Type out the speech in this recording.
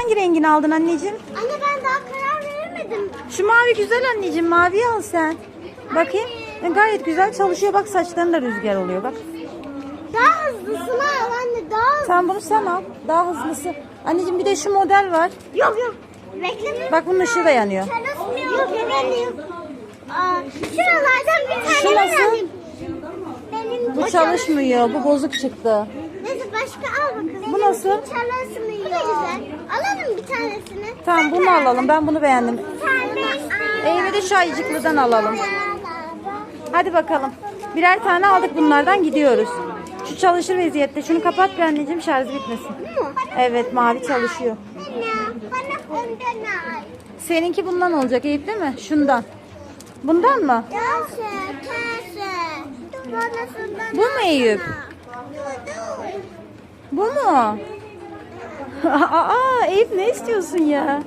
hangi rengini aldın anneciğim? Anne ben daha karar veremedim. Şu mavi güzel anneciğim. Maviyi al sen. Bakayım. E, gayet güzel çalışıyor. Bak saçların da rüzgar oluyor. Bak. Daha hızlısını al anne daha hızlı. Sen bunu sen al. Daha hızlısı. Anneciğim bir de şu model var. Yok yok. Bekle. Bak bunun ışığı da yanıyor. Çalışmıyor. Yok benim. Aa, şuralardan bir tane Şu nasıl? Benim Bu çalışmıyor. Bu bozuk çıktı. Neyse başka al bakalım. Bu nasıl? Çalışmıyor. Bu da güzel. Alalım bir tanesini. Tamam bunu alalım. Ben bunu beğendim. Şu ayıcıklıdan alalım. Hadi bakalım. Birer tane aldık bunlardan gidiyoruz. Şu çalışır vaziyette. Şunu kapat bir anneciğim şarjı bitmesin. Evet mavi çalışıyor. Seninki bundan olacak Eyüp değil mi? Şundan. Bundan mı? Bu mu Eyüp? Bu mu? Aa Eyüp ne istiyorsun ya?